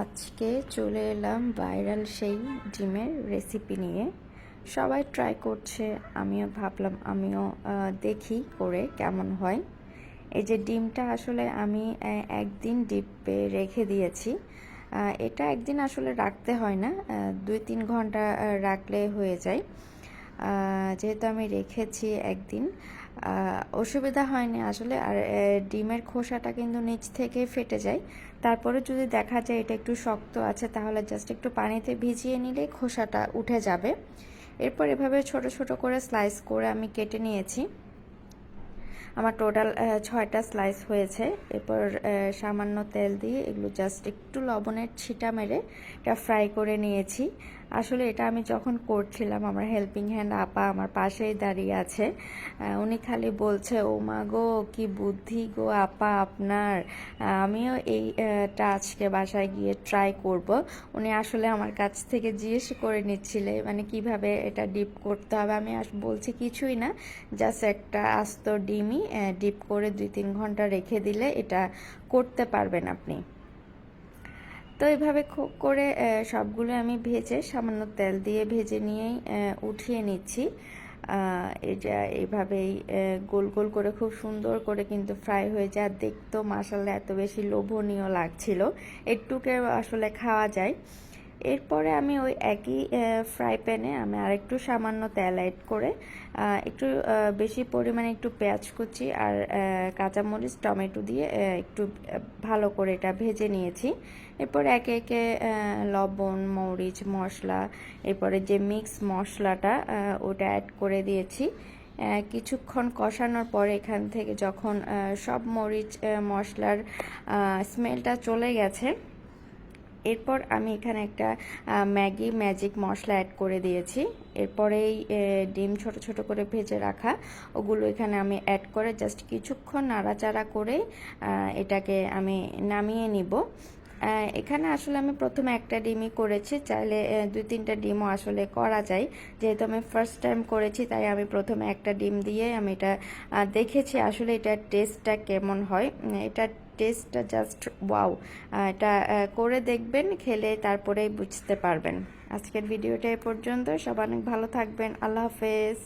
আজকে চলে এলাম ভাইরাল সেই ডিমের রেসিপি নিয়ে। সবাই ট্রাই করছে, আমিও ভাবলাম, আমিও দেখি করে কেমন হয়। এই যে ডিমটা আসলে আমি একদিন ডিপে রেখে দিয়েছি। এটা একদিন আসলে রাখতে হয় না দুই তিন ঘণ্টা রাখলে হয়ে যায়। যেহেতু আমি রেখেছি একদিন অসুবিধা হয়নি আসলে। আর ডিমের খোসাটা কিন্তু নিচ থেকে ফেটে যায়। তারপরে যদি দেখা যায় এটা একটু শক্ত আছে, তাহলে জাস্ট একটু পানিতে ভিজিয়ে নিলে খোসাটা উঠে যাবে। এরপর এভাবে ছোট ছোট করে স্লাইস করে আমি কেটে নিয়েছি। আমার টোটাল ছয়টা স্লাইস হয়েছে। এরপর সামান্য তেল দিয়ে এগুলো জাস্ট একটু লবণের ছিটা মেরে এটা ফ্রাই করে নিয়েছি। আসলে এটা আমি যখন করছিলাম, আমার হেল্পিং হ্যান্ড আপা আমার পাশেই দাঁড়িয়ে আছে। উনি খালি বলছে, ও মা গো, কি বুদ্ধি গো আপা আপনার। আমিও এইটা আজকে বাসায় গিয়ে ট্রাই করব। উনি আসলে আমার কাছ থেকে জিজ্ঞেস করে নিচ্ছিলে মানে কীভাবে এটা ডিপ করতে হবে? আমি বলছি কিছুই না জাস্ট একটা আস্ত ডিমই ডিপ করে দুই তিন ঘণ্টা রেখে দিলে এটা করতে পারবেন আপনি। তো এভাবে করে সবগুলো আমি ভেজে সামান্য তেল দিয়ে ভেজে নিয়েই উঠিয়ে নিচ্ছি। এটা এইভাবেই গোল গোল করে খুব সুন্দর করে কিন্তু ফ্রাই হয়ে যায়। দেখতেও মাসাল্লাহ এত বেশি লোভনীয় লাগছিল। একটুকে আসলে খাওয়া যায়। এরপরে আমি ওই একই ফ্রাই প্যানে আমি আরেকটু সামান্য তেল অ্যাড করে একটু বেশি পরিমাণে একটু পেঁয়াজ কুচি আর কাঁচামরিচ, টমেটো দিয়ে একটু ভালো করে এটা ভেজে নিয়েছি। এরপর একে একে লবণ, মরিচ, মশলা, এরপরে যে মিক্স মশলাটা ওটা অ্যাড করে দিয়েছি। কিছুক্ষণ কষানোর পরে এখান থেকে যখন সব মরিচ মশলার স্মেলটা চলে গেছে এরপর আমি এখানে একটা ম্যাগি ম্যাজিক মশলা অ্যাড করে দিয়েছি। এরপরেই ডিম ছোট ছোট করে ভেজে রাখা, ওগুলো এখানে আমি অ্যাড করে জাস্ট কিছুক্ষণ নাড়াচাড়া করে এটাকে আমি নামিয়ে নিব। এখানে আসলে আমি প্রথমে একটা ডিমই করেছি, চাইলে দুই তিনটা ডিমও আসলে করা যায়। যেহেতু আমি ফার্স্ট টাইম করেছি, তাই আমি প্রথমে একটা ডিম দিয়ে আমি এটা দেখেছি আসলে এটার টেস্টটা কেমন হয়। এটা টেস্টটা জাস্ট ওয়াও এটা করে দেখবেন, খেলে তারপরেই বুঝতে পারবেন। আজকের ভিডিওটা এ পর্যন্ত। সবাই অনেক ভালো থাকবেন। আল্লাহ হাফেজ।